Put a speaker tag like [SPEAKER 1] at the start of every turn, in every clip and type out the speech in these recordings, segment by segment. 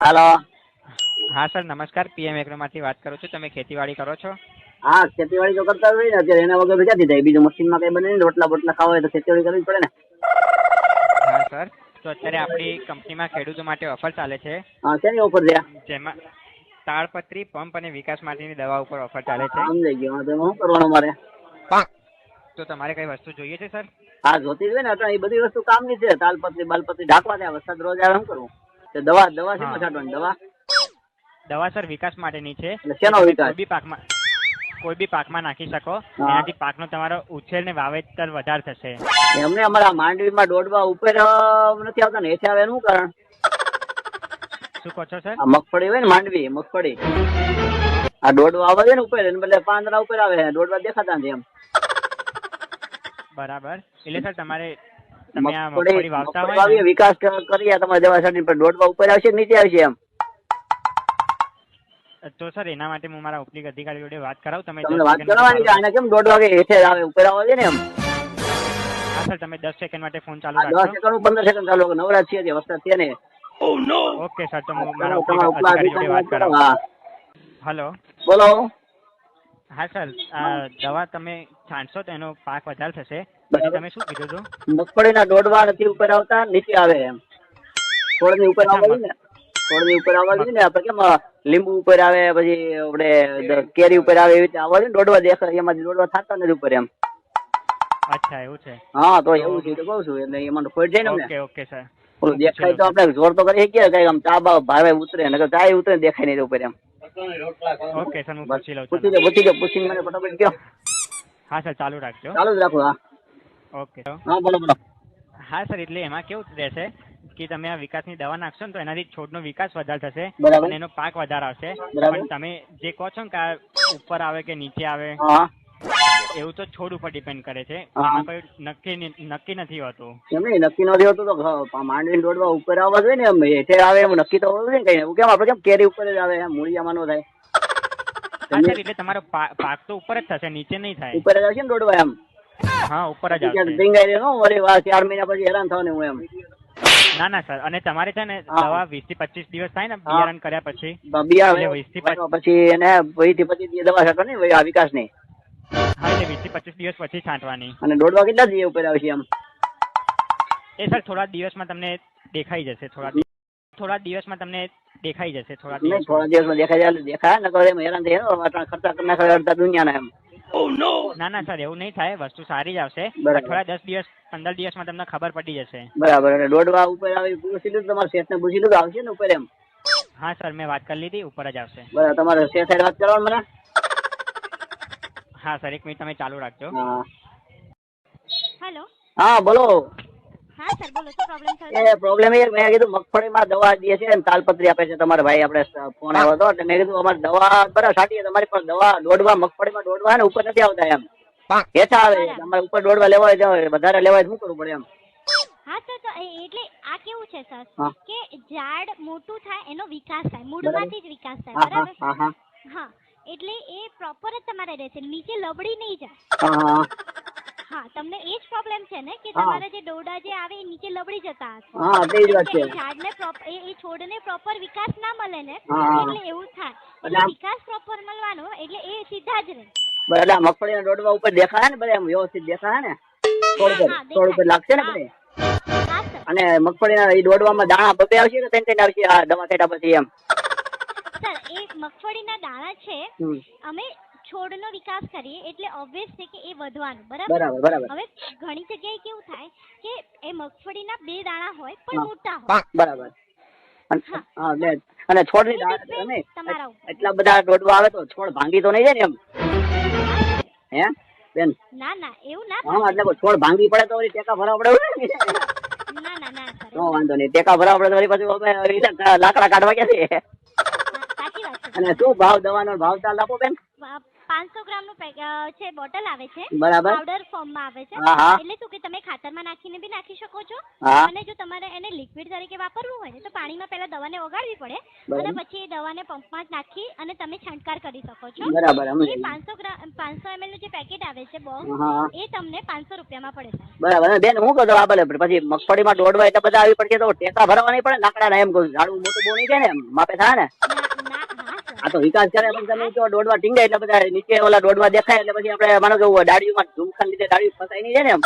[SPEAKER 1] હાલો.
[SPEAKER 2] હા સર નમસ્કાર. પીએમ એગ્રોમાંથી વાત કરું છું. તમે ખેતીવાડી કરો છો?
[SPEAKER 1] હા ખેતીવાડી તો કરતા હોય ને. અત્યારે એના વગર ક્યાંથી થાય? બીજું મશીનમાં કઈ બને રોટલા બોટલા ખાવા હોય તો ખેતીવાડી કરવી પડે ને.
[SPEAKER 2] હા સર. તો અત્યારે આપણી કંપનીમાં ખેડૂતો માટે ઓફર ચાલે છે.
[SPEAKER 1] હા શેની ઓફર છે?
[SPEAKER 2] જેમાં તાળપત્રી પંપ અને વિકાસ માટેની દવા ઉપર ઓફર ચાલે છે.
[SPEAKER 1] સમજાઈ ગયો. તો શું કરવાનું મારે?
[SPEAKER 2] તો તમારે કઈ વસ્તુ જોઈએ છે સર?
[SPEAKER 1] હા જોતી જ હોય ને. એ બધી વસ્તુ કામની છે. તાલપત્રી બાલપત્રી ઢાંકવા ત્યાં વરસાદ રોજ આવે શું કરવું? દવા દવા શેમાં છાંટવાની? દવા?
[SPEAKER 2] દવા સર વિકાસ માટેની છે.
[SPEAKER 1] શેનો વિકાસ?
[SPEAKER 2] કોઈ બી પાકમાં કોઈ બી પાકમાં નાખી શકો. એનાથી પાકનો તમારો ઉછેર ને વાવેતર વધારે થશે.
[SPEAKER 1] એમને અમારા માંડવીમાં દોડવા ઉપર નથી આવતા ને હેઠે આવે એનું શું કારણ?
[SPEAKER 2] શું કહો છો સર?
[SPEAKER 1] મગફળી હોય ને માંડવી મગફળી. આ દોડવા આવે છે ને ઉપર બદલે પાંદડા ઉપર આવે દોડવા દેખાતા નથી એમ.
[SPEAKER 2] બરાબર. એટલે સર તમારે તમે આ
[SPEAKER 1] મગફળી
[SPEAKER 2] મગફળી વાવતા હોય ને?
[SPEAKER 1] વિકાસ કરીએ તમારે દવા છાંટીને પણ દોડવા ઉપર આવશે કે નીચે આવશે એમ?
[SPEAKER 2] તો સર એના માટે હું મારા ઉપલી અધિકારી જોડે વાત કરાવું. તમે
[SPEAKER 1] તમને
[SPEAKER 2] દસ
[SPEAKER 1] વાત
[SPEAKER 2] સેકન્ડ
[SPEAKER 1] કરવાની કે આને કેમ દોડવા કે હેઠે આવે ઉપર આવે છે ને એમ?
[SPEAKER 2] હા સર તમે દસ સેકન્ડ માટે ફોન ચાલુ
[SPEAKER 1] આ દસ
[SPEAKER 2] રાખજો.
[SPEAKER 1] સેકન્ડ પંદર સેકન્ડ ચાલુ નવરાજ છીએ જે વરસાદ છે ને.
[SPEAKER 2] ઓકે સર તો હું મારા
[SPEAKER 1] તમારા
[SPEAKER 2] ઉપલી
[SPEAKER 1] ઉપલા
[SPEAKER 2] અધિકારી જોડે વાત
[SPEAKER 1] અધિકારી
[SPEAKER 2] કરાવું.
[SPEAKER 1] હા.
[SPEAKER 2] હલો.
[SPEAKER 1] બોલો.
[SPEAKER 2] હા સર આ દવા તમે છાંટશો તો એનો પાક વધારે થશે. પછી તમે શું કીધું હતું?
[SPEAKER 1] મગફળીના દોડવા નથી ઉપર આવતા નીચે આવે એમ. છોડની ઉપર જોઈએ ને છોડની ઉપર આવવા જોઈએ ને આપણે કેમ લીંબુ ઉપર આવે પછી આપણે કેરી ઉપર આવે એવી રીતે આવવા જોઈએ દોડવા દેખાય એમાં દોડવા થતા નથી ઉપર એમ.
[SPEAKER 2] અચ્છા એવું છે.
[SPEAKER 1] હા તો એવું છે તો કહું છું એટલે એમાં ખોટ જાય ને
[SPEAKER 2] ઓકે ઓકે સર.
[SPEAKER 1] ઓલું દેખાય તો આપણે જોર તો કરી શકીએ કઈ આમ ચા બા ભાવે ઉતરે નકર ચાય ઉતરે દેખાય નહીં ઉપર એમ.
[SPEAKER 2] ઓકે સર હું પૂછી લઉં
[SPEAKER 1] પૂછી
[SPEAKER 2] છું
[SPEAKER 1] પૂછી લો પૂછીને મને ફટાફટ કયો
[SPEAKER 2] હા સર ચાલુ રાખજો.
[SPEAKER 1] ચાલુ જ રાખો હા.
[SPEAKER 2] ઓકે.
[SPEAKER 1] હા બોલો બોલો.
[SPEAKER 2] હા સર એટલે એમાં કેવું રહેશે કે તમે આ વિકાસની દવા નાખશો ને તો એનાથી છોડનો વિકાસ વધારે થશે અને એનો પાક વધારે આવશે. પણ તમે જે કહો છો ને કે ઉપર આવે કે નીચે આવે એવું તો છોડ ઉપર ડિપેન્ડ કરે છે. એમાં કોઈ નક્કી નક્કી નથી હોતું.
[SPEAKER 1] એમ નહીં? નક્કી નથી હોતું તો માંડવી દોડવા ઉપર આવવા જોઈએ ને એમ હેઠે આવે એમ નક્કી તો હોવું જોઈએ ને કઈ? એવું કેમ? આપણે કેમ કેરી ઉપર જ આવે મૂળિયામાં નો થાય?
[SPEAKER 2] એટલે તમારો પાક તો ઉપર જ થશે નીચે નહીં થાય.
[SPEAKER 1] ઉપર જ આવશે ને દોડવા એમ?
[SPEAKER 2] હા ઉપર જ આવશે.
[SPEAKER 1] ભીંગાઈ નો વળી વાર ચાર મહિના પછી હેરાન હું એમ.
[SPEAKER 2] ના ના સર અને તમારે છે ને. દવા વીસથી પચીસ દિવસ થાય ને. બિયારણ કર્યા પછી એટલે વીસથી
[SPEAKER 1] પછી એને વીસથી પચીસ દવા છાંટો ને આ વિકાસની.
[SPEAKER 2] હા એટલે વીસથી પચીસ દિવસ પછી છાંટવાની.
[SPEAKER 1] અને દોડવા કેટલા દિવસ ઉપર આવશે એમ?
[SPEAKER 2] એ સર થોડા દિવસમાં તમને દેખાઈ જશે થોડા થોડા દિવસમાં તમને દેખાઈ જશે થોડા
[SPEAKER 1] નહીં
[SPEAKER 2] દિવસ.
[SPEAKER 1] થોડા દિવસમાં દેખાય જાય એટલે દેખાય નકર એમ હેરાન થઈ જાય ને અટાણે ખર્ચા કરી નાખે અડધા દુનિયાના એમ.
[SPEAKER 2] ના ના સર એવું નહીં થાય વસ્તુ સારી જ આવશે.
[SPEAKER 1] બરાબર.
[SPEAKER 2] અઠવાડિયા દસ દિવસ પંદર દિવસમાં તમને ખબર પડી જશે.
[SPEAKER 1] બરાબર અને દોડવા ઉપર આવી પૂછી લીધું તમારે શેઠને પૂછી લીધું આવશે ને ઉપર એમ?
[SPEAKER 2] હા સર મેં વાત કરી લીધી ઉપર જ આવશે.
[SPEAKER 1] બરાબર તમારે શેઠ હારે વાત કરવાની મને?
[SPEAKER 2] હા સર એક મિનિટ તમે ચાલુ રાખજો.
[SPEAKER 1] હા.
[SPEAKER 3] હેલો
[SPEAKER 1] હા બોલો.
[SPEAKER 3] હા સર બોલો શું પ્રોબ્લેમ થયો
[SPEAKER 1] એ પ્રોબ્લેમ એ મેં કીધું મગફળીમાં દવા દે છે તાલપત્રી આપે છે તમારા ભાઈ આપણે ફોન આવ્યો હતો એટલે મેં કીધું અમારે દવા બરાબર છાંટીએ તમારી પણ દવા દોડવા મગફળીમાં દોડવા ને ઉપર નથી આવતા એમ. હેઠા આવે તમારે ઉપર દોડવા લેવા હોય વધારે લેવા હોય શું કરવું પડે એમ?
[SPEAKER 3] હા તો એટલે આ કેવું છે સર કે ઝાડ મોટું થાય એનો વિકાસ થાય મૂળમાંથી જ વિકાસ થાય બરાબર?
[SPEAKER 1] હા હા.
[SPEAKER 3] હા એટલે એ પ્રોપર જ તમારે રહેશે નીચે લબડી નહીં જાય.
[SPEAKER 1] હા
[SPEAKER 3] તમને એ જ પ્રોબ્લેમ છે ને કે તમારા જે દોડા જે આવે એ નીચે લબડી જતા હશે.
[SPEAKER 1] હા તે જ વાત છે.
[SPEAKER 3] ઝાડને પ્રોપર એ છોડને પ્રોપર વિકાસ ના મળે ને. એટલે એવું થાય.
[SPEAKER 1] એટલે
[SPEAKER 3] વિકાસ પ્રોપર મળવાનો એટલે એ સીધા જ રહે.
[SPEAKER 1] બરાબર મગફળીના દોડવા ઉપર દેખાય ને બધા વ્યવસ્થિત દેખાય ને? થોડ ઉપર થોડ ઉપર લાગશે ને બધે? અને મગફળીના એ દોડવામાં દાણા બબે આવશે કે ત્રણ ત્રણ આવશે? આ દવા છેટા પછી એમ.
[SPEAKER 3] સર એ મગફળીના દાણા છે. અમે છોડનો વિકાસ કરીએ એટલે ઓબ્વિયસ છે કે એ વધવાનું બરાબર? હવે ઘણી જગ્યાએ કેવું થાય કે એ મગફળીના બે દાણા હોય પણ મોટા હોય.
[SPEAKER 1] બરાબર. અને
[SPEAKER 3] હા.
[SPEAKER 1] હા અને છોડની
[SPEAKER 3] દાણા.
[SPEAKER 1] એટલા બધા દોડવા આવે તો છોડ ભાંગી તો નહીં જાય ને એમ? હે? બેન.
[SPEAKER 3] ના ના એવું ના
[SPEAKER 1] હા એટલે છોડ ભાંગી પડે તો ટેકા ભરાવા પડે ને.
[SPEAKER 3] ના ના ના
[SPEAKER 1] તો વાંધો નહીં. ટેકા ભરાવા પડે તો વળી પાછું અમે લાકડા કાઢવા
[SPEAKER 3] ગયા છે.
[SPEAKER 1] અને શું ભાવ દવાનો ભાવ ચાલ આપો બેન?
[SPEAKER 3] પાંચસો ગ્રામનું છે બોટલ આવે છે.
[SPEAKER 1] બરાબર.
[SPEAKER 3] પાવડર ફોર્મમાં આવે છે. એટલે શું કે તમે ખાતરમાં નાખીને બી નાખી શકો છો. અને જો તમારે એને લિક્વિડ તરીકે વાપરવું હોય ને તો પાણીમાં પહેલા દવાને ઓગાળવી પડે. અને પછી એ દવાને પંપમાં જ નાખી અને તમે છંટકાર કરી શકો છો.
[SPEAKER 1] બરાબર
[SPEAKER 3] એ પાંચસો ગ્રામ પાંચસો એમએલનું જે પેકેટ આવે છે બોક્સ એ તમને પાંચસો રૂપિયામાં પડે
[SPEAKER 1] બરાબર. બેન હું કહું આપડે પછી મગફળીમાં દોડવા એટલે બધા આવી પડશે તો ટેકા ભરવા નહીં પડે લાકડા એમ કહું ઝાડવું મોટું બહુ છે ને માપે થાય ને આ તો વિકાસ કરે પણ તમે જો દોડવા ટીંગાય એટલે બધા નીચે ઓલા દોડવા દેખાય એટલે પછી આપણે માનો કે દાડીઓમાં ઝુમખાન લીધે દાડીઓ ફસાઈ નહીં જાય ને એમ.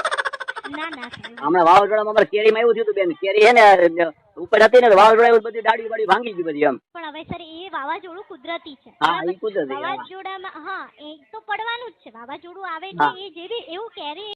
[SPEAKER 1] હમણાં વાવાઝોડામાં અમારે કેરીમાં એવું થયું હતું બેન. કેરી હે ને ઉપર હતી ને વાવાઝોડા એવું બધી દાડી બાડી ભાંગી ગઈ બધી એમ.
[SPEAKER 3] પણ હવે સર એ વાવાઝોડું કુદરતી છે.
[SPEAKER 1] હા એ કુદરતી.
[SPEAKER 3] વાવાઝોડામાં હા એ તો પડવાનું જ છે. વાવાઝોડું આવે ને એ જેવી એવું કેરી